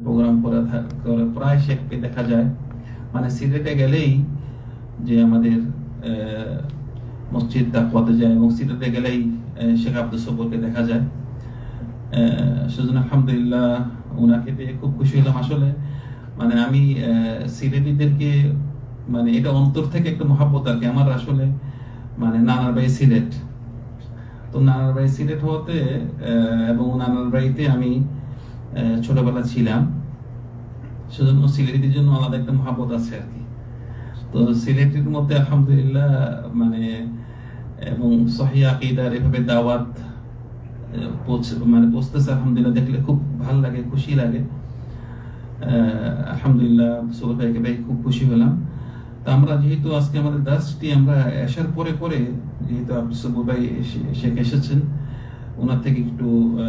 Programme করে প্রায় শেখকে দেখা যায়। মানে সিলেটে গেলেই যে আমাদের মসজিদ তাকওয়াতে যায় এবং সিলেটে গেলেই শেখ আব্দুল সবরকে দেখা যায়। সেজন্য আলহামদুলিল্লাহ ওনাকে পেয়ে খুব খুশি হলাম। আসলে মানে আমি সিলেটিদেরকে মানে এটা অন্তর থেকে একটা মহাব্বত আর কি। আমার আসলে মানে নানার বাড়ি সিলেট। তো নানার বাড়ি সিলেট আহ, এবং নানার বাড়িতে আমি ছোটবেলা ছিলাম। সেজন্য সিলেটিদের জন্য আলাদা একটা মহাব্বত আছে আর কি। তো সিলেটের মধ্যে আলহামদুলিল্লাহ মানে এবং সহি আকিদার এভাবে দাওয়াত মানে পৌঁছতেছে আলহামদুলিল্লাহ। দেখলে খুব ভালো লাগে খুশি লাগে। আলহামদুলিল্লাহ সোহেল ভাই খুব খুশি হলাম। তো আমরা যেহেতু আজকে আমাদের দাসটি আমরা আসার পরে পরে যেহেতু আপনি সবুর ভাই শেখ এসেছেন ওনার থেকে একটু আহ,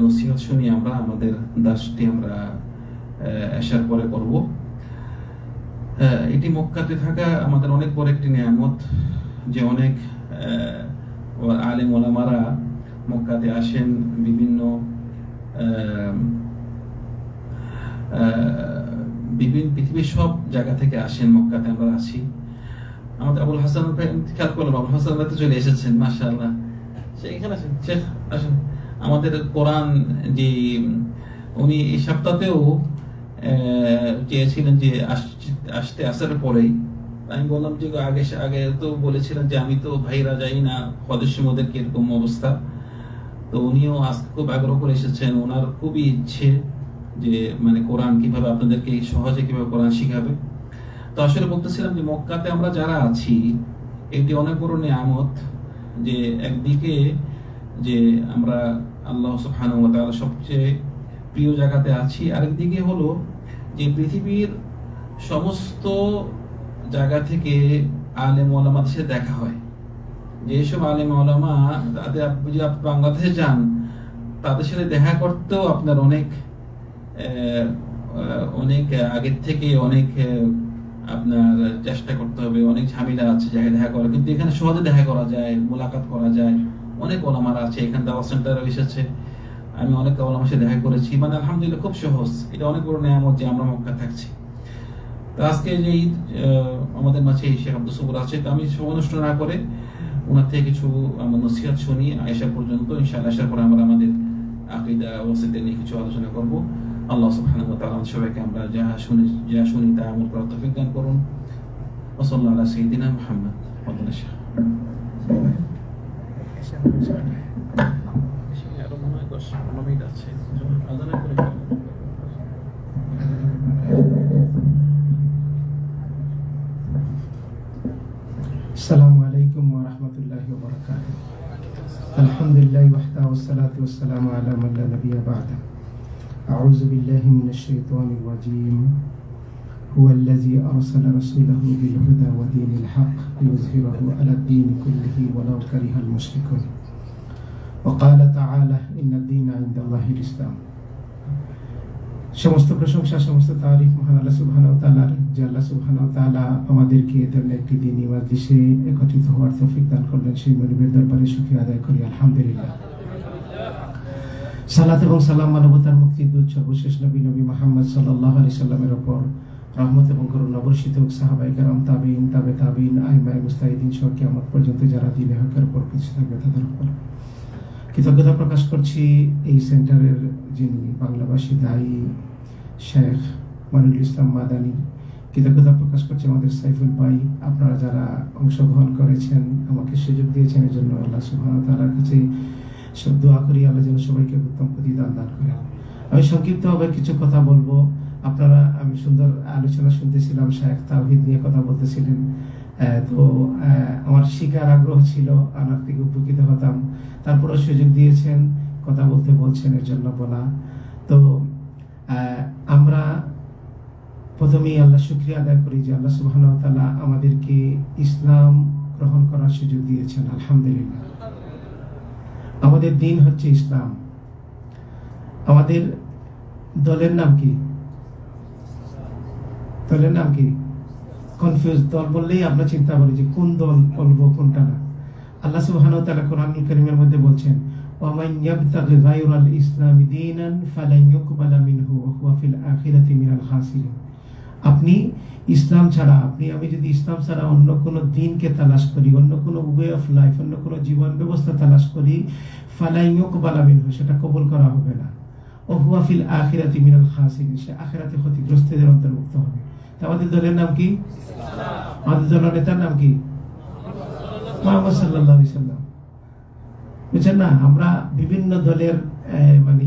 নসিহত শুনি আমরা আমাদের দাসটি আমরা আসার পরে করব। এটি মক্কাতে থাকা আমাদের অনেক বড় একটি নিয়ামত, যে অনেক আলেম ওলামারা মক্কাতে আসেন, বিভিন্ন বিভিন্ন পৃথিবীর সব জায়গা থেকে আসেন মক্কাতে আমরা আছি। আমাদের আবুল হাসান খেয়াল করলাম, আবুল হাসান চলে এসেছেন, মাশাআল্লাহ। সে এখানে আসেন আসেন। আমাদের কোরআন যে, উনি এই সপ্তাহতেও চেয়েছিলেন যে আস- আসতে, আসার পরেই। আমি বললাম, যে আগে আগে তো বলেছিলেন যে আমি তো ভাইরা যাই না সদস্য মধ্যে কীরকম অবস্থা। তো উনিও আজকে খুব আগ্রহ করে এসেছেন। ওনার খুবই ইচ্ছে যে মানে কোরআন কীভাবে আপনাদেরকে সহজে কীভাবে কোরআন শিখাবে। তো আসলে বলতেছিলাম যে, মক্কাতে আমরা যারা আছি এটি অনেক বড় নিয়ামত যে, একদিকে যে আমরা আল্লাহ ওয়া সবচেয়ে প্রিয় জায়গাতে আছি। আরেকদিকে হলো যে পৃথিবীর সমস্ত জায়গা থেকে আলেম ওলামাদের সাথে দেখা হয়। যেসব আলেম ওলামা তাদের আপনি যদি আপনি বাংলাদেশে যান, তাদের সাথে দেখা করতেও আপনার অনেক অনেক আগের থেকে অনেক আপনার চেষ্টা করতে হবে। অনেক ঝামেলা আছে, জায়গায় দেখা করা কিন্তু এখানে সহজে দেখা করা যায়, মোলাকাত করা যায়। অনেক ওলামার আছে, এখানে দাওয়া সেন্টার এসেছে। আমি অনেক ওলামার সাথে দেখা করেছি। মানে আলহামদুলিল্লাহ খুব সহজ। এটা অনেক বড় নিয়ামত যে আমরা মক্কা থাকছি। তো আজকে যে আমাদের মাঝে শেখ আব্দুল সবুর আছে। তো আমি সময় নষ্ট না করে ওনার থেকে কিছু আমার নসিহত শুনি। আয়সা পর্যন্ত, ইনশাআল্লাহ আসার পরে আমরা আমাদের আকিদা ওসিদে নিয়ে কিছু আলোচনা করব। আল্লাহ সুবহানাহু ওয়া তাআলা সবাইকে আমরা যা শুনি যা শুনি তা আমল করার তৌফিক দান করুন। ওয়া সাল্লাল্লাহু আলা সাইয়্যিদিনা মুহাম্মদ ওয়া আলা আরো মনে হয় দশ পনেরো মিনিট আছে আদানা করে السلام عليكم ورحمة الله وبركاته الحمد لله وحده والصلاة والسلام على من لا نبي بعده أعوذ بالله من الشيطان الرجيم هو الذي أرسل رسوله بالهدى ودين الحق ليظهره على الدين كله ولو كره المشركون وقال تعالى إن الدين عند الله الإسلام সমস্ত প্রশংসা সমস্ত তারিফ মহান আল্লাহ সুবহানাহু ওয়া তাআলার যে আল্লাহ সুবহানাহু ওয়া তাআলা আমাদেরকে এ ধরনের একটি দিন মাজলিসে একত্রিত হওয়ার তৌফিক দান করলেন সেই মনিবের দরবারে শুকরিয়া আদায় করি আলহামদুলিল্লাহ সালাত এবং সালাম মানবতার মুক্তির দূত সর্বশেষ নবী নবী মুহাম্মদ সাল্লাল্লাহু আলাইহি সাল্লামের উপর রহমত এবং করুণা বর্ষিত হোক সাহাবাই কেরাম তাবিন তাবে তাবিন আইমাই মুস্তাহিদিন সহ কিয়ামত পর্যন্ত যারা দিনে হকের উপর প্রতিষ্ঠিত থাকবে তাদের উপর। কৃতজ্ঞতা প্রকাশ করছি এই সেন্টারের যিনি বাংলাভাষী দায়ী শেখ মানুল ইসলাম মাদানি। কৃতজ্ঞতা প্রকাশ করছি আমাদের সাইফুল ভাই। আপনারা যারা অংশগ্রহণ করেছেন, আমাকে সুযোগ দিয়েছেন এই জন্য আল্লাহ ওয়া তাআলার কাছে সব দোয়া করি, আল্লাহ যেন সবাইকে উত্তম প্রতিদান দান করেন। আমি সংক্ষিপ্তভাবে কিছু কথা বলব। আপনারা, আমি সুন্দর আলোচনা শুনতেছিলাম শেখ তাওহিদ নিয়ে কথা বলতেছিলেন। তো আমার শিকার আগ্রহ ছিল আমার থেকে উপকৃত হতাম। তারপরেও সুযোগ দিয়েছেন, কথা বলতে বলছেন এর জন্য বলা। তো আমরা প্রথমেই আল্লাহ শুক্রিয়া আদায় করি যে আল্লাহ সুবহানাহু ওয়া তাআলা আমাদেরকে ইসলাম গ্রহণ করার সুযোগ দিয়েছেন, আলহামদুলিল্লাহ। আমাদের দিন হচ্ছে ইসলাম। আমাদের দলের নাম কি? দলের নাম কি কনফিউজ দল বললেই আমরা চিন্তা করি যে কোন দল বলবো কোনটা না আল্লাহ সুবহানাহু ওয়া তাআলা কোরআনুল কারীমের মধ্যে বলছেন ومن يبتغ غير الإسلام دينا فلن يقبل منه وهو في الآخرة من الخاسرين আপনি ইসলাম ছাড়া আপনি আমি যদি ইসলাম ছাড়া অন্য কোনো দিনকে তালাশ করি অন্য কোনো ওয়ে অফ লাইফ অন্য কোনো জীবন ব্যবস্থা তালাশ করি ফালাইয়ুক বালামিন সেটা কবুল করা হবে না ও হুয়া ফিল আখিরাতি মিনাল খাসিরিন সে আখিরাতে ক্ষতিগ্রস্তদের অন্তর্ভুক্ত হবে তা আমাদের দলের নাম কি? আমাদের দলের নেতার নাম কি? মোহাম্মদ সাল্লাম। বুঝছেন না? আমরা বিভিন্ন দলের মানে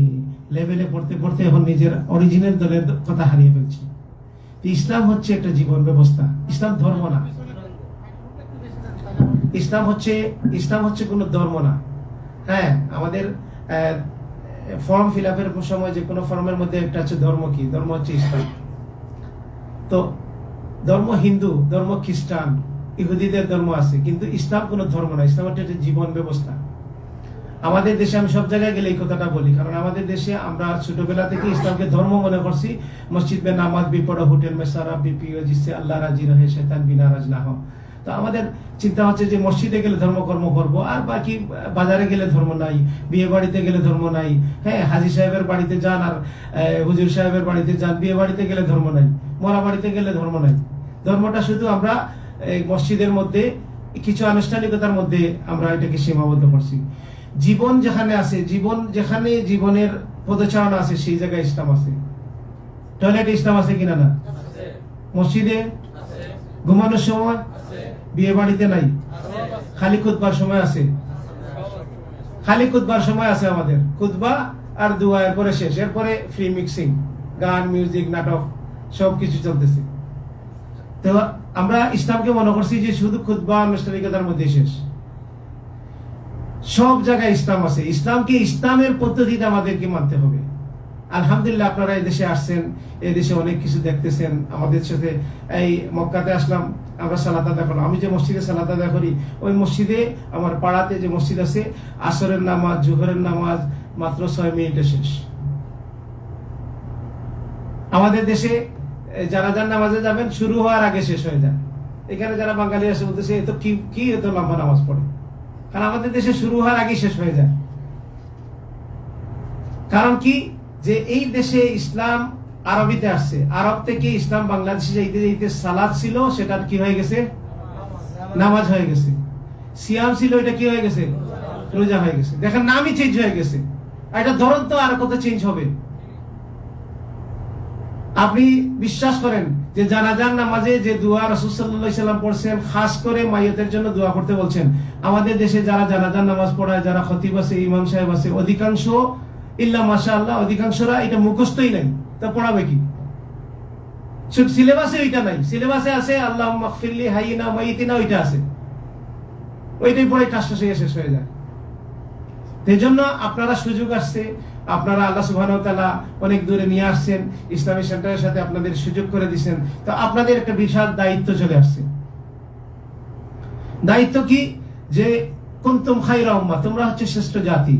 লেভেলে পড়তে পড়তে এখন নিজের অরিজিনাল দলের কথা হারিয়ে ফেলছি। ইসলাম হচ্ছে একটা জীবন ব্যবস্থা। ইসলাম ধর্ম না। ইসলাম হচ্ছে ইসলাম হচ্ছে কোনো ধর্ম না। হ্যাঁ আমাদের ফর্ম ফিল আপের সময় যে কোনো ফর্মের মধ্যে একটা হচ্ছে ধর্ম কি? ধর্ম হচ্ছে ইসলাম। তো ধর্ম হিন্দু, ধর্ম খ্রিস্টান, ইহুদিদের ধর্ম আছে, কিন্তু ইসলাম কোনো ধর্ম না, ইসলাম একটা জীবন ব্যবস্থা। আমাদের দেশে আমি সব জায়গায় গেলে এই কথাটা বলি, কারণ আমাদের দেশে আমরা ছোটবেলা থেকে ইসলামকে ধর্ম মনে করছি, মসজিদ মে নামাজ বি পড়ো, হোটেল মে সারা বি পিও, জিসে আল্লাহ রাজি রহে শেতান বিনা রাজ না হো তো আমাদের চিন্তা হচ্ছে যে মসজিদে গেলে ধর্মকর্ম করব, আর বাকি বাজারে গেলে ধর্ম নাই, বিয়ে বাড়িতে গেলে ধর্ম নাই হ্যাঁ হাজি সাহেবের বাড়িতে যান, আর হুজুর সাহেবের বাড়িতে যান, বিয়ে বাড়িতে গেলে ধর্ম নাই। মরা বাড়িতে গেলে ধর্ম নাই। ধর্মটা শুধু আমরা এই মসজিদের মধ্যে কিছু আনুষ্ঠানিকতার মধ্যে আমরা এটাকে সীমাবদ্ধ করছি। জীবন যেখানে আছে জীবন যেখানে জীবনের পদচারণা আছে সেই জায়গায় ইসলাম আছে। টয়লেটে ইসলাম আছে কিনা না? মসজিদে? ঘুমানোর সময়? বিয়ে বাড়িতে নাই? খালি খুদবার সময় আছে? খালি খুদবার সময় আছে আমাদের। খুদবা আর দুয়া এরপরে শেষ। এরপরে ফ্রি মিক্সিং গান মিউজিক নাটক। সব কিছু চলতেছে। তো আমরা ইসলামকে মনে করছি যে শুধু খুদবা আনুষ্ঠানিকতার মধ্যে শেষ। সব জায়গায় ইসলাম আছে। ইসলামকে ইসলামের পদ্ধতিতে আমাদেরকে মানতে হবে। আলহামদুলিল্লাহ আপনারা এই দেশে আসছেন, এই দেশে অনেক কিছু দেখতেছেন। আমাদের সাথে এই মক্কাতে আসলাম, আমরা সালাত আদা আমি যে মসজিদে সালাত আদা করি, ওই মসজিদে, আমার পাড়াতে যে মসজিদ আছে, আসরের নামাজ, জুহরের নামাজ, মাত্র ছয় মিনিটে শেষ। আমাদের দেশে যারা যার নামাজে যাবেন, শুরু হওয়ার আগে শেষ হয়ে যায় এখানে যারা বাঙালি আছে, বলতেছে এত কি কি এত লম্বা নামাজ পড়ে? কারণ আমাদের দেশে শুরু হওয়ার আগে শেষ হয়ে যায়। কারণ কি? যে এই দেশে ইসলাম আরবিতে আসছে। আরব থেকে ইসলাম বাংলাদেশে যাইতে যাইতে সালাদ ছিল সেটা কি হয়ে গেছে? নামাজ হয়ে গেছে। সিয়াম ছিল, এটা কি হয়ে গেছে? রোজা হয়ে গেছে। দেখেন, নামই চেঞ্জ হয়ে গেছে। এটা ধরন তো আর কত চেঞ্জ হবে। আপনি বিশ্বাস করেন যে জানাজার নামাজে যে দোয়া রসুল সাল্লাম পড়ছেন, খাস করে মাইয়তের জন্য দোয়া করতে বলছেন। আমাদের দেশে যারা জানাজার নামাজ পড়ায়, যারা খতিব আছে, ইমাম সাহেব আছে, অধিকাংশ, ইল্লা মাসা আল্লাহ অধিকাংশরা এটা মুখস্থই নাই। তা পড়াবে কি? সিলেবাসে ওইটা নাই। সিলেবাসে আছে আল্লাহ মাকফিল্লি হাইনা মাইতিনা ওইটা আছে। ওইটাই পড়ে টাসটা শেষ হয়ে যায়। এই জন্য আপনারা সুযোগ আসছে আপনারা আল্লাহ সুবহান অনেক দূরে নিয়ে আসছেন, ইসলামী সেন্টারের সাথে আপনাদের সুযোগ করে দিচ্ছেন তো আপনাদের একটা বিশাল দায়িত্ব চলে আসছে। দায়িত্ব কি? যে কুনতুম খাইরা উম্মাহ তোমরা হচ্ছে শ্রেষ্ঠ জাতি।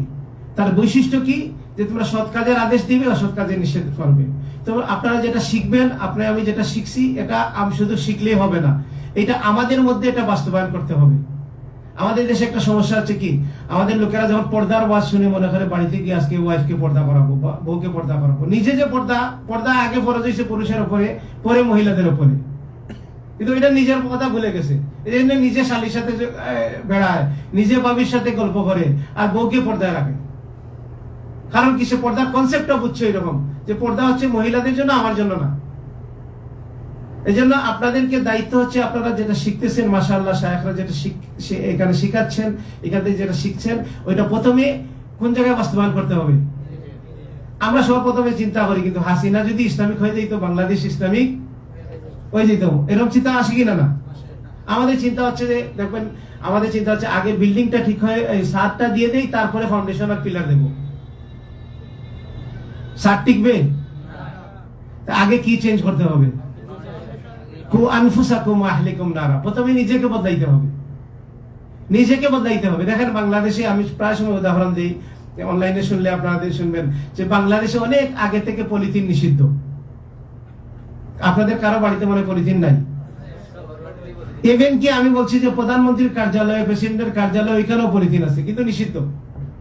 তার বৈশিষ্ট্য কি? যে তোমরা সৎ কাজের আদেশ দিবে, অসৎ কাজে নিষেধ করবে। তো আপনারা যেটা শিখবেন আপনি আমি যেটা শিখছি, এটা আমি শুধু শিখলেই হবে না। এটা আমাদের মধ্যে এটা বাস্তবায়ন করতে হবে। আমাদের দেশে একটা সমস্যা আছে কি? আমাদের লোকেরা যখন পর্দার ওয়াজ শুনে মনে করে বাড়িতে গিয়ে আজকে ওয়াইফকে পর্দা করাবো বা বউকে পর্দা করাবো, নিজে যে পর্দা পর্দা আগে ফরজ হয়েছে পুরুষের উপরে, পরে মহিলাদের উপরে। কিন্তু এটা নিজের কথা ভুলে গেছে। এই জন্য নিজে শালির সাথে বেড়ায়, নিজে বাবির সাথে গল্প করে, আর বউকে পর্দায় রাখে। কারণ কি, সে পর্দার কনসেপ্টটা বুঝছে এরকম, যে পর্দা হচ্ছে মহিলাদের জন্য, আমার জন্য না। এই জন্য আপনাদেরকে দায়িত্ব হচ্ছে, আপনারা যেটা শিখতেছেন মাসাল্লাহ শাহেখরা যেটা এখানে শিখাচ্ছেন, এখান থেকে যেটা শিখছেন, ওইটা প্রথমে কোন জায়গায় বাস্তবায়ন করতে হবে? আমরা সব প্রথমে চিন্তা করি, কিন্তু হাসিনা যদি ইসলামিক হয়ে যেত, বাংলাদেশ ইসলামিক হয়ে যেত, এরকম চিন্তা আসে কিনা না? আমাদের চিন্তা হচ্ছে যে, দেখবেন, আমাদের চিন্তা হচ্ছে আগে বিল্ডিংটা ঠিক হয়ে সারটা দিয়ে দেই, তারপরে ফাউন্ডেশন আর পিলার দেবো। সার টিকবে? আগে কি চেঞ্জ করতে হবে? কু আনফুসাকুম আহলিকুম নারা। প্রথমে নিজেকে বদলাইতে হবে। নিজেকে বদলাইতে হবে। দেখেন বাংলাদেশে আমি প্রায় সময় উদাহরণ দিই অনলাইনে শুনলে আপনাদের শুনবেন যে বাংলাদেশে অনেক আগে থেকে পলিথিন নিষিদ্ধ। আপনাদের কারও বাড়িতে মনে পলিথিন নাই? ইভেন কি আমি বলছি যে প্রধানমন্ত্রীর কার্যালয়, প্রেসিডেন্টের কার্যালয় ওইখানেও পলিথিন আছে, কিন্তু নিষিদ্ধ।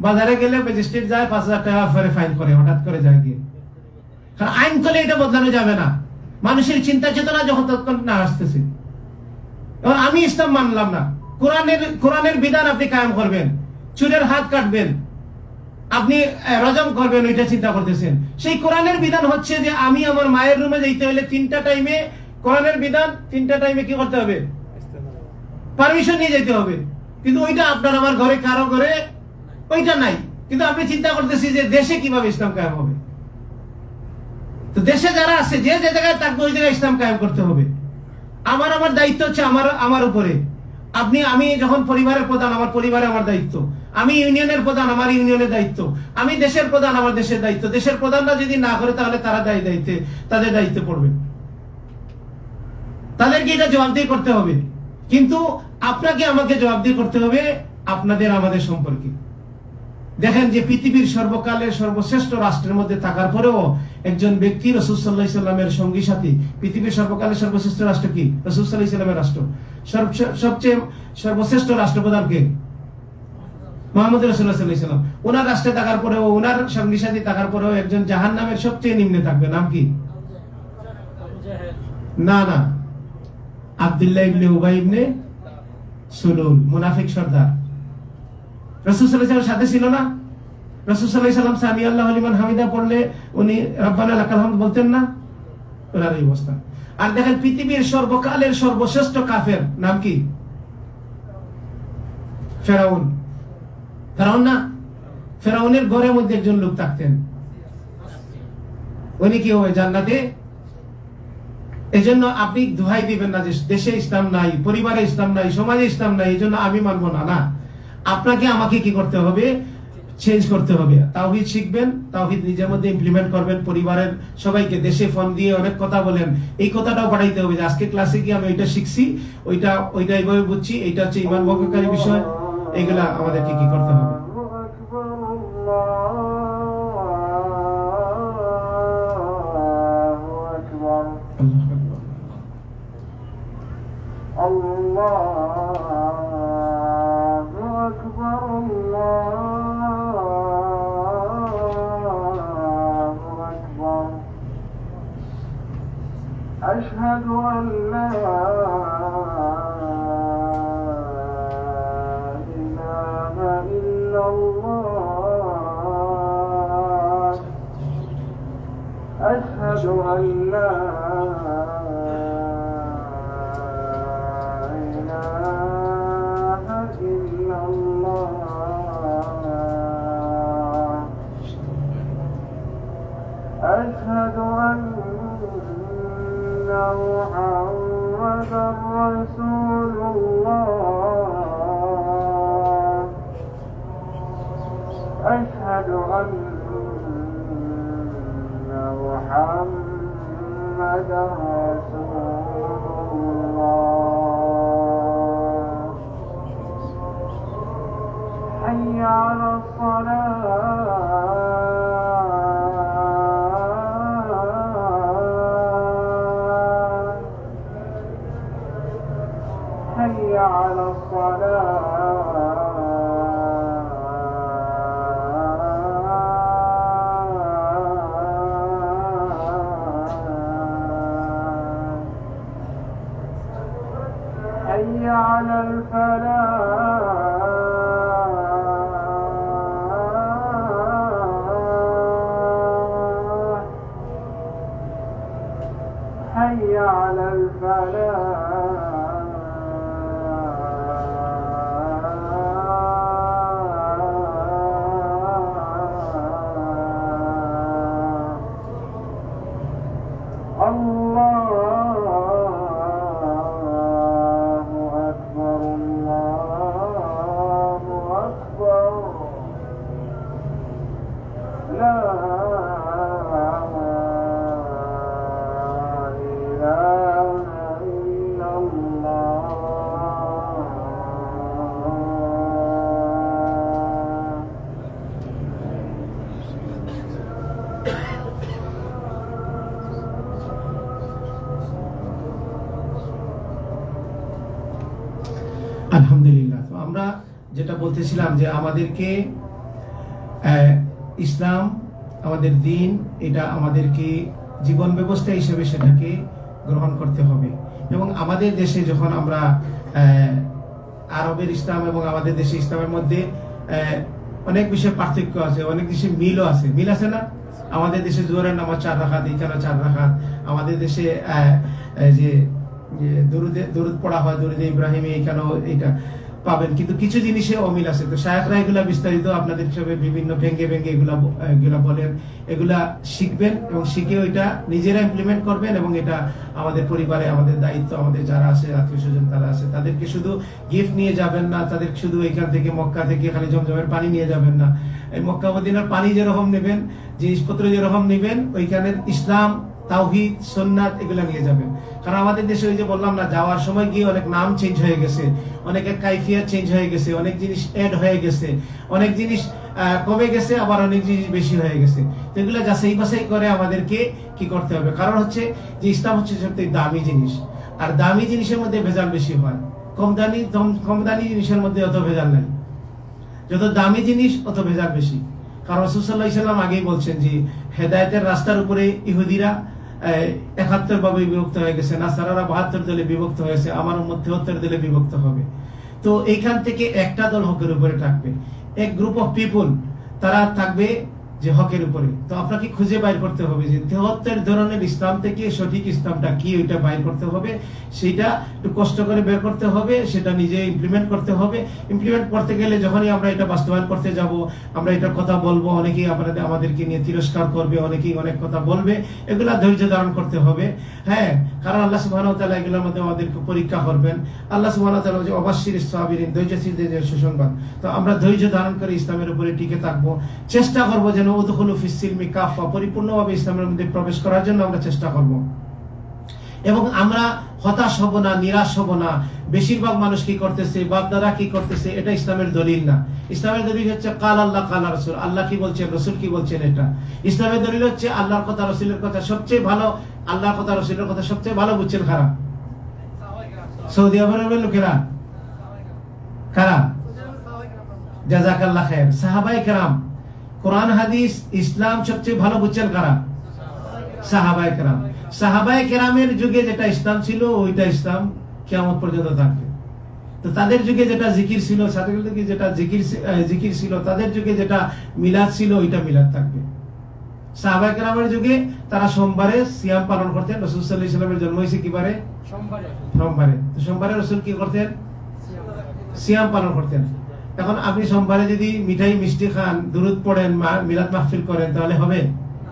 বাজারে গেলে ম্যাজিস্ট্রেট যায়, পাঁচ হাজার টাকা ফাইন করে, হঠাৎ করে যায় গিয়ে। কারণ আইন করলে এটা বদলানো যাবে না। মানুষের চিন্তা চেতনা যখন তৎক্ষণ না আসতেছে। এবার আমি ইসলাম মানলাম না। কোরআনের কোরআনের বিধান আপনি কায়েম করবেন চুরের হাত কাটবেন, আপনি রজম করবেন, ওইটা চিন্তা করতেছেন। সেই কোরআনের বিধান হচ্ছে যে আমি আমার মায়ের রুমে যেতে হলে তিনটা টাইমে কোরআনের বিধান, তিনটা টাইমে কি করতে হবে? পারমিশন নিয়ে যেতে হবে। কিন্তু ওইটা আপনার আমার ঘরে, কারও ঘরে ওইটা নাই। কিন্তু আপনি চিন্তা করতেছি যে দেশে কীভাবে ইসলাম কায়েম হবে? তো দেশে যারা আছে, যে যে জায়গায় থাকবে, ওই জায়গায় ইসলাম কায়েম করতে হবে। আমার আমার দায়িত্ব হচ্ছে আমার আমার উপরে। আপনি, আমি যখন পরিবারের প্রধান, আমার পরিবারে আমার দায়িত্ব। আমি ইউনিয়নের প্রধান, আমার ইউনিয়নের দায়িত্ব। আমি দেশের প্রধান, আমার দেশের দায়িত্ব। দেশের প্রধানরা যদি না করে, তাহলে তারা দায়ী দায়িত্বে, তাদের দায়িত্বে পড়বে। তাদেরকে এটা জবাবদিহি করতে হবে। কিন্তু আপনাকে আমাকে জবাবদিহি করতে হবে আপনাদের, আমাদের সম্পর্কে। দেখেন যে পৃথিবীর সর্বকালের সর্বশ্রেষ্ঠ রাষ্ট্রের মধ্যে থাকার পরেও একজন ব্যক্তি রসুসাল্লাহ ইসলামের সঙ্গী সাথী। পৃথিবীর সর্বকালের সর্বশ্রেষ্ঠ রাষ্ট্র কি? রসুসাল্লাহ ইসলামের রাষ্ট্র। সবচেয়ে সর্বশ্রেষ্ঠ রাষ্ট্রপ্রধান কে? মোহাম্মদ রসুল্লাহ ইসলাম ওনার রাষ্ট্রে থাকার পরেও, ওনার সঙ্গী সাথী থাকার পরেও একজন জাহান নামের সবচেয়ে নিম্নে থাকবে। নাম কি? না না। আবদুল্লাহ ইবনে উবাই ইবনে সুলুল, মুনাফিক সর্দার। রসুল সাল্লাহ সাথে ছিল না। রসুল সাল্লাহ সাল্লাম সামি আল্লাহ আলিমান হামিদা পড়লে উনি রব্বানা বলতেন না? ওনার এই অবস্থা। আর দেখেন পৃথিবীর সর্বকালের সর্বশ্রেষ্ঠ কাফের নাম কি? ফেরাউন। ফেরাউন না? ফেরাউনের ঘরের মধ্যে একজন লোক থাকতেন। উনি কি হবে জান্নাতে? এজন্য আপনি দোহাই দিবেন না যে দেশে ইসলাম নাই, পরিবারে ইসলাম নাই, সমাজে ইসলাম নাই এই জন্য আমি মানবো না না। আপনাকে আমাকে কি করতে হবে? চেঞ্জ করতে হবে। তাওহিদ শিখবেন, তাওহিদ নিজের মধ্যে ইমপ্লিমেন্ট করবেন, পরিবারের সবাইকে দেশে ফোন দিয়ে অনেক কথা বলেন। এই কথাটাও পাঠাইতে হবে যে, আজকে ক্লাসে গিয়ে আমি ওইটা শিখছি, ওইটা ওইটা এইভাবে বুঝছি, এইটা হচ্ছে ইমান ভঙ্গকারী বিষয়, এগুলা আমাদেরকে কি করতে হবে? أشهد أن محمدا رسول الله أشهد أن محمدا رسول الله. حي على الصلاة. على الفلاح. বলতেছিলাম যে আমাদেরকে ইসলাম, আমাদের দিন, এটা আমাদেরকে জীবন ব্যবস্থা হিসেবে সেটাকে গ্রহণ করতে হবে। এবং আমাদের দেশে যখন আমরা আরবের ইসলাম এবং আমাদের দেশে ইসলামের মধ্যে অনেক বিষয়ে পার্থক্য আছে, অনেক দেশে মিলও আছে। মিল আছে না? আমাদের দেশে জোরের নামাজ চার রাখাত এখানে চার রাখাত। আমাদের দেশে যে দরুদে, দরুদ পড়া হয়, দরুদে ইব্রাহিমে এখানেও এটা পাবেন। কিন্তু কিছু জিনিসে অমিল আছে। তো শায়করা এগুলা বিস্তারিত আপনাদের হিসাবে বিভিন্ন ভেঙ্গে ভেঙ্গে এগুলা এগুলা বলেন। এগুলা শিখবেন এবং শিখে ওইটা নিজেরা ইমপ্লিমেন্ট করবেন এবং এটা আমাদের পরিবারে আমাদের দায়িত্ব, আমাদের যারা আছে, আত্মীয় স্বজন তারা আছে, তাদেরকে শুধু গিফট নিয়ে যাবেন না, তাদের শুধু এখান থেকে মক্কা থেকে খালি জমজমের পানি নিয়ে যাবেন না। এই মক্কা মদিনার পানি যেরকম নেবেন, জিনিসপত্র যেরকম নেবেন ওইখানে ইসলাম তাওহিদ সোননাথ এগুলা নিয়ে যাবেন। কারণ আমাদের দেশে ওই যে বললাম না, যাওয়ার সময় গিয়ে অনেক নাম চেঞ্জ হয়ে গেছে, অনেকের কাইফিয়াত চেঞ্জ হয়ে গেছে, অনেক জিনিস এড হয়ে গেছে, অনেক জিনিস কমে গেছে, আবার অনেক জিনিস বেশি হয়ে গেছে। তো এগুলো যাচাই বাছাই করে আমাদেরকে কি করতে হবে? কারণ হচ্ছে যে ইসলাম হচ্ছে সবথেকে দামি জিনিস, আর দামি জিনিসের মধ্যে ভেজাল বেশি হয়। কম দামি কম দামি জিনিসের মধ্যে অত ভেজাল নেই। যত দামি জিনিস, অত ভেজাল বেশি। কারণ রসুল্লাহ ইসলাম আগেই বলছেন যে, হেদায়তের রাস্তার উপরে ইহুদিরা একাত্তর ভাবে বিভক্ত হয়ে গেছে। না সারারা বাহাত্তর দলে বিভক্ত হয়েছে, আমার মধ্যে হত্তর দলে বিভক্ত হবে। তো এইখান থেকে একটা দল হকের উপরে থাকবে। এক গ্রুপ অফ পিপুল তারা থাকবে যে হকের উপরে। তো আপনাকে খুঁজে বাইর করতে হবে যে তেহত্তর ধরনের ইসলাম থেকে সঠিক ইসলামটা কি, ওইটা বাইর করতে হবে, সেটা একটু কষ্ট করে বের করতে হবে, সেটা নিজে ইমপ্লিমেন্ট করতে হবে। ইমপ্লিমেন্ট করতে গেলে যখনই আমরা এটা বাস্তবায়ন করতে যাব, আমরা এটার কথা বলব, অনেকেই আমাদের আমাদেরকে নিয়ে তিরস্কার করবে, অনেকেই অনেক কথা বলবে, এগুলা ধৈর্য ধারণ করতে হবে। হ্যাঁ কারণ আল্লাহ সুবহানাহু ওয়া তাআলা এগুলোর মধ্যে আমাদেরকে পরীক্ষা করবেন। আল্লাহ সুবহানাহু ওয়া তাআলা যে অবশ্যই সাবিরিন, ধৈর্যশীলদের সুসংবাদ। তো আমরা ধৈর্য ধারণ করে ইসলামের উপরে টিকে থাকব। চেষ্টা করব যেন উদখুলু ফিস সিলমি কাফা, পরিপূর্ণভাবে ইসলামের মধ্যে প্রবেশ করার জন্য আমরা চেষ্টা করব। এবং আমরা হতাশ হব না, নিরাশ হব না। বেশিরভাগ মানুষ কি করতেছে, বাপদাদা কি করতেছে, এটা ইসলামের দলিল না। ইসলামের দলিল হচ্ছে, কাল আল্লাহ, কাল রসুল। আল্লাহ কি বলছেন, রসুল কি বলছেন এটা? ইসলামের দলিল হচ্ছে, আল্লাহর কথা, রসুলের কথা সবচেয়ে ভালো, আল্লাহর কথা, রসুলের কথা সবচেয়ে ভালো বুঝছেন খারাপ সৌদি আরবের লোকেরা। কারা? জাজাকাল্লাহ খায়ের সাহাবাই কেরাম। কোরআন হাদিস ইসলাম সবচেয়ে ভালো বুঝছেন কারা? সাহাবাই কেরাম। সাহাবাই কেরামের যুগে যেটা ইসলাম ছিল ওইটা ইসলাম কেমন পর্যন্ত থাকবে। তো তাদের যুগে যেটা জিকির ছিল তাদের যুগে যেটা জিকির জিকির ছিল তাদের যুগে যেটা মিলাদ ছিল ওইটা মিলাদ থাকবে। সাহাবাই কেরামের যুগে তারা সোমবারে সিয়াম পালন করতেন। রসুল সাল্লাহ ইসলামের জন্ম হয়েছে কি বারে? সোমবারে। তো সোমবারে রসুল কি করতেন। সিয়াম পালন করতেন। এখন আপনি সোমবারে যদি মিঠাই, মিষ্টি খান, দুরুদ পড়েন মিলাদ মাহফিল করেন, তাহলে হবে?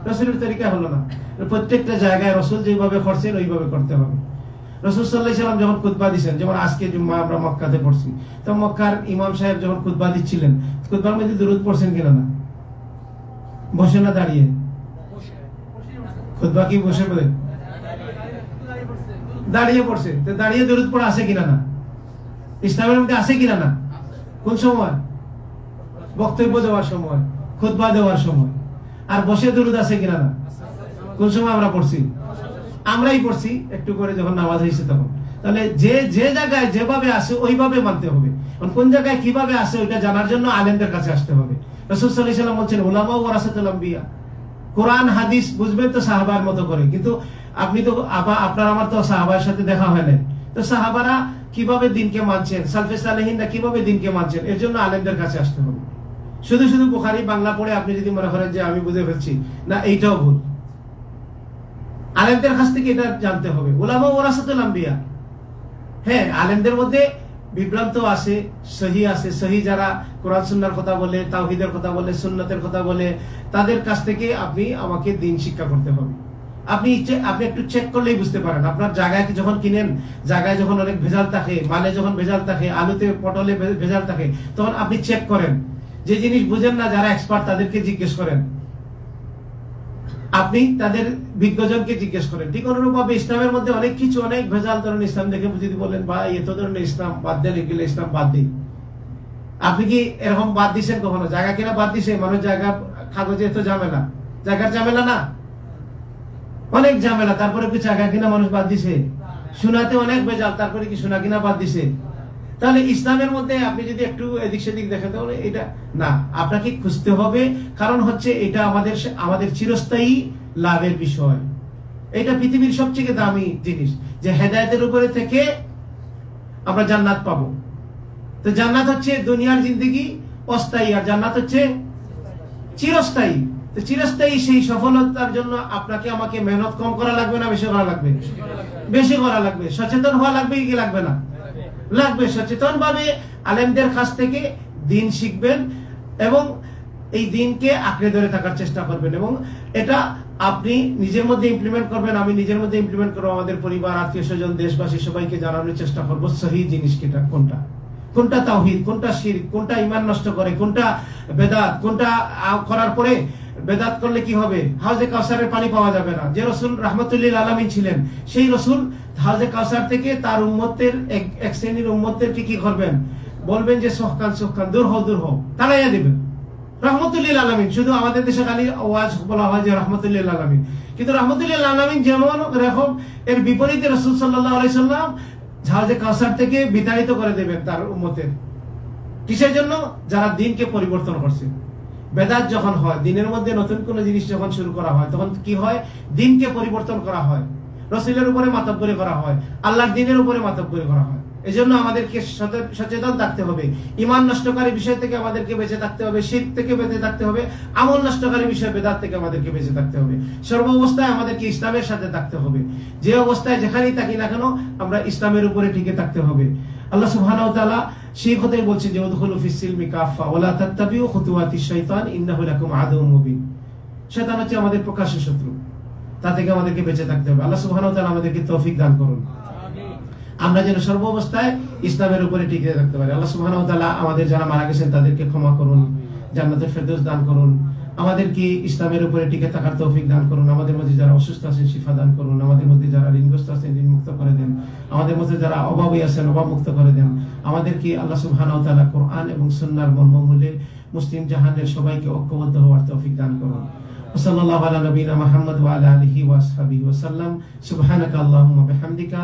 রসুলের তরিকা হলো না। প্রত্যেকটা জায়গায় রসুল যেভাবে করছেন, ওইভাবে করতে হবে। রসুল সাল্লাহ সাল্লাম যখন খুতবা দিচ্ছেন যেমন আজকে জুম্মা আমরা মক্কাতে পড়ছি, তো মক্কার ইমাম সাহেব যখন খুতবা দিচ্ছিলেন, খুতবার মধ্যে দুরুদ পড়ছেন কিনা না? বসে না দাঁড়িয়ে? খুতবা কি বসে পড়ে? দাঁড়িয়ে পড়ছে। তো দাঁড়িয়ে দরুদ পড়া আছে কিনা না? ইসলামের মধ্যে আছে কিনা না? কোন সময়? বক্তব্য দেওয়ার সময়, খুতবা দেওয়ার সময়। আর বসে দরুদ আছে কিনা না? কোন সময় আমরা পড়ছি? আমরাই পড়ছি, একটু করে যখন নামাজ হয়েছে তখন। তাহলে যে যে জায়গায় যেভাবে আসে ওইভাবে মানতে হবে। কোন জায়গায় কীভাবে আসে ওইটা জানার জন্য আলেমদের কাছে আসতে হবে। রসুল সাল্লাম বলছেন ওলামা ওরাসাতুল আম্বিয়া। কোরআন, হাদিস বুঝবেন তো সাহাবার মতো করে। কিন্তু আপনি তো আপনার, আমার তো সাহাবার সাথে দেখা হয় নাই। তো সাহাবারা কীভাবে দিনকে মানছেন? সালফে সালেহিনরা কীভাবে দিনকে মানছেন? এর জন্য আলেমদের কাছে আসতে হবে। শুধু শুধু বুখারি, বাংলা পড়ে আপনি যদি মনে করেন যে আমি বুঝে ফেলছি, না, এইটাও ভুল। আলেমদের কাছ থেকে এটা জানতে হবে। ওলামা ওরাসাতুল আম্বিয়া। হ্যাঁ আলেমদের মধ্যে বিভ্রান্ত আছে, সহি আছে। সহি যারা কোরআন, সুন্নার কথা বলে, তাওহিদের কথা বলে, সুন্নতের কথা বলে, তাদের কাছ থেকে আপনি আমাকে দিন শিক্ষা করতে হবে। আপনি আপনি একটু চেক করলেই বুঝতে পারেন। আপনার জায়গায় যখন কিনেন, জায়গায় যখন অনেক ভেজাল থাকে, মালে যখন ভেজাল থাকে, আলুতে পটলে ভেজাল থাকে, তখন আপনি চেক করেন। যে জিনিস বুঝেন না, যারা এক্সপার্ট তাদেরকে জিজ্ঞেস করেন। আপনি তাদের বিজ্ঞজনকে জিজ্ঞেস করেন। ঠিক অনুরূপভাবে ইসলামের মধ্যে অনেক কিছু, অনেক ভেজাল ধরনের ইসলাম দেখে যদি বলেন বা এত ধরনের ইসলাম বাদ দেন, এগুলো ইসলাম বাদ দিই। আপনি কি এরকম বাদ দিছেন কখনো? জায়গা কিনা বাদ দিছে? মানুষ জায়গা, কাগজে এত ঝামেলা। জায়গার ঝামেলা না। অনেক ঝামেলা, তারপরে কি জায়গা কিনা মানুষ বাদ দিছে? শোনাতে অনেক ভেজাল, তারপরে কি শোনা কিনা বাদ দিছে? তাহলে ইসলামের মধ্যে আপনি যদি একটু এদিক সেদিক দেখেন, তাহলে এটা না, আপনাকে খুঁজতে হবে। কারণ হচ্ছে এটা আমাদের আমাদের চিরস্থায়ী লাভের বিষয়। এটা পৃথিবীর সবচেয়ে দামি জিনিস, যে হেদায়তের উপরে থেকে আমরা জান্নাত পাবো। তো জান্নাত হচ্ছে দুনিয়ার জিন্দগি অস্থায়ী, আর জান্নাত হচ্ছে চিরস্থায়ী। চিরস্থায়ী সেই সফলতার জন্য আপনাকে আমাকে মেহনত কম করা লাগবে না, বেশি করা লাগবে? বেশি করা লাগবে। সচেতন হওয়া লাগবে কি লাগবে না? লাগবে। সচেতন ভাবে আলেমদের কাছ থেকে দিন শিখবেন এবং এই দিনকে আঁকড়ে ধরে থাকার চেষ্টা করবেন এবং এটা আপনি নিজের মধ্যে ইমপ্লিমেন্ট করবেন, আমি নিজের মধ্যে ইমপ্লিমেন্ট করব। আমাদের পরিবার, আত্মীয় স্বজন, দেশবাসী, সবাইকে জানানোর চেষ্টা করব, সহি জিনিস কেটা কোনটা? কোনটা তাওহিদ? কোনটা শির কোনটা ইমান নষ্ট করে? কোনটা বেদাত? কোনটা করার পরে বেদাত করলে কি হবে? হাউজে কাউসারের পানি পাওয়া যাবে না। যে রসুল রহমতুল্লিল আলমিন ছিলেন, সেই রসুল হাউজে কাউসার থেকে তার উম্মতের এক শ্রেণির উম্মতেরকে কি করবেন? বলবেন যে, সহকান সহকান, দূর হও দূর হও। তারাইয়া দিবেন। রহমতুল্লিল আলমিন, শুধু আমাদের দেশে খালি ওয়াজ বলা হয় যে, রহমতুল্লিল আলমিন। কিন্তু রহমতুল্লিল আলমিন যেমন রকম এর বিপরীতে রসুল সাল্লাহ আলাইসাল্লাম জাহাজে কাউসার থেকে বিতাড়িত করে দেবেন তার উম্মতের। কিসের জন্য? যারা দিনকে পরিবর্তন করছে। বেদাত যখন হয়, দিনের মধ্যে নতুন কোন জিনিস যখন শুরু করা হয়, তখন কি হয়? দিনকে পরিবর্তন করা হয়। রসিলের উপরে মাতব্বরি করা হয়, আল্লাহর দিনের উপরে মাতব্বরি করা হয়। এই জন্য আমাদেরকে সচেতন থাকতে হবে। ইমান নষ্টকারী বিষয় থেকে আমাদেরকে বেঁচে থাকতে হবে শীত থেকে বেঁচে থাকতে হবে, আমল নষ্টকারী বিষয় বেদার থেকে আমাদেরকে বেঁচে থাকতে হবে। সর্ব অবস্থায় আমাদেরকে ইসলামের সাথে থাকতে হবে। যে অবস্থায় যেখানেই থাকি না কেন, আমরা ইসলামের উপরে টিকে থাকতে হবে। আল্লাহ তাআলা সেই কথাই বলছে যে ওদখুলু ফিস সিলমি কাফা ওয়ালা তাত্তাবিউ খুতুওয়াতিশ শাইতান, ইন্নাহু লাকুম আদুউম মুবিন। শয়তান হচ্ছে আমাদের প্রকাশ্য শত্রু। তা থেকে আমাদেরকে বেঁচে থাকতে হবে। আল্লাহ সুবহানাহু ওয়া তাআলা আমাদেরকে তৌফিক দান করুন। আমরা যেন সর্ব অবস্থায় ইসলামের উপরে টিকে থাকতে পারি। আল্লাহ সুবহানাহু ওয়া তাআলা আমাদের যারা মারা গেছেন তাদেরকে ক্ষমা করুন, জান্নাতের ফেরদৌস দান করুন। আমাদেরকে ইসলামের উপরে টিকে থাকার তৌফিক দান করুন আমাদের মধ্যে যারা অসুস্থ আছেন শিফা দান করুন আমাদের মধ্যে যারা ঋণগ্রস্ত আছেন ঋণ মুক্ত করে দেন আমাদের মধ্যে যারা অভাবী আছেন অভাব মুক্ত করে দেন আমাদেরকে আল্লাহ সুবহানাহু ওয়া তাআলা কোরআন এবং সুন্নাহর মর্মমূলে মুসলিম জাহানের সবাইকে ঐক্যবদ্ধ হওয়ার তৌফিক দান করুন وصلى الله على نبينا محمد وعلى اله واصحابه وسلم سبحانك اللهم وبحمدك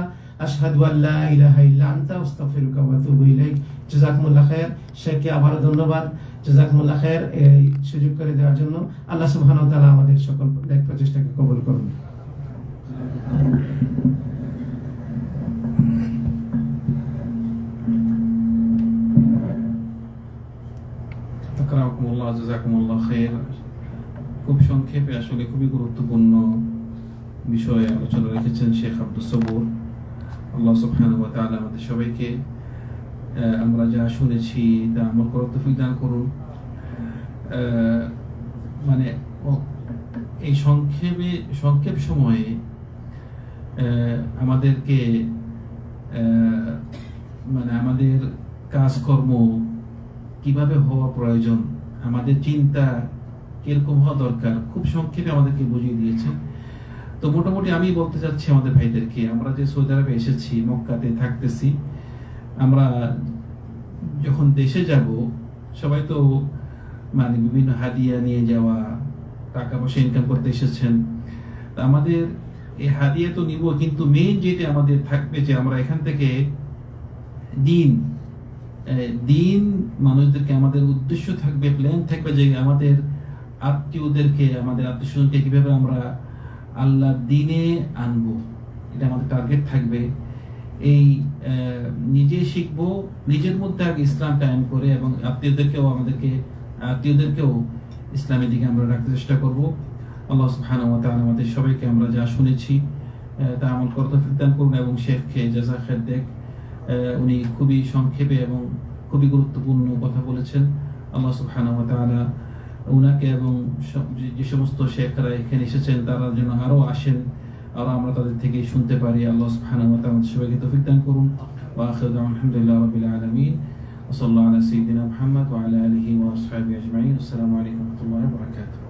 اشهد ان لا اله الا انت استغفرك واتوب اليك জাযাকুমুল্লাহ খায়ের শেখকে আবারও ধন্যবাদ জাযাকুমুল্লাহ খায়ের এই সুযোগ করে দেওয়ার জন্য আল্লাহ সুবহানাহু ওয়া আমাদের সকল ত্যাগ প্রচেষ্টাকে কবুল করুন। খুব সংক্ষেপে আসলে খুবই গুরুত্বপূর্ণ বিষয়ে আলোচনা রেখেছেন শেখ আব্দুল সবুর। আল্লাহ তাআলা আমাদের সবাইকে আমরা যা শুনেছি, তা আমল করার দান করুন। মানে এই সংক্ষেপে, সংক্ষেপ সময়ে আমাদেরকে মানে আমাদের কাজকর্ম কীভাবে হওয়া প্রয়োজন, আমাদের চিন্তা কীরকম হওয়া দরকার, খুব সংক্ষেপে আমাদেরকে বুঝিয়ে দিয়েছে। তো মোটামুটি আমি বলতে চাচ্ছি আমাদের ভাইদেরকে, আমরা যে সৌদি আরবে এসেছি, মক্কাতে থাকতেছি আমরা যখন দেশে যাব, সবাই তো মানে বিভিন্ন হাদিয়া নিয়ে যাওয়া, টাকা পয়সা ইনকাম করতে এসেছেন। আমাদের এই হাদিয়া তো নিব, কিন্তু মেইন যেটা আমাদের থাকবে যে আমরা এখান থেকে দিন দিন মানুষদেরকে আমাদের উদ্দেশ্য থাকবে প্ল্যান থাকবে যে আমাদের আত্মীয়দেরকে, আমাদের আত্মীয় স্বজনকে কীভাবে আমরা আল্লাহ দিনে আনব। এটা আমাদের টার্গেট থাকবে। এই নিজে শিখব, নিজের মধ্যে আগে ইসলাম কায়েম করে এবং আত্মীয়দেরকেও, আমাদেরকে, আত্মীয়দেরকেও ইসলামের দিকে আমরা রাখতে চেষ্টা করব। আল্লাহ সুবহানাহু আমাদের সবাইকে আমরা যা শুনেছি তা আমল করতে ফিরদান করুন এবং শেখকে জাযা খের দেখ। উনি খুবই সংক্ষেপে এবং খুবই গুরুত্বপূর্ণ কথা বলেছেন। আল্লাহ সুবহানাহু ওয়া উনাকে এবং সব- যে- যে সমস্ত শেখরা এখানে এসেছেন, তারা যেন আরও আসেন। আর আমরা তাদের থেকে শুনতে পারি। আল্লাহ সুবহানাহু ওয়া তাআলা সবাইকে তৌফিক দান করুন। ওয়া আখিরু দাওয়ানা আলহামদুলিল্লাহি রাব্বিল আলামিন। ওয়া সাল্লাল্লাহু আলা সাইয়্যিদিনা মুহাম্মদ ওয়া আলা আলিহি ওয়া আসহাবিহি আজমাইন। আসসালামু আলাইকুম ওয়া রাহমাতুল্লাহি ওয়া বারাকাতুহু।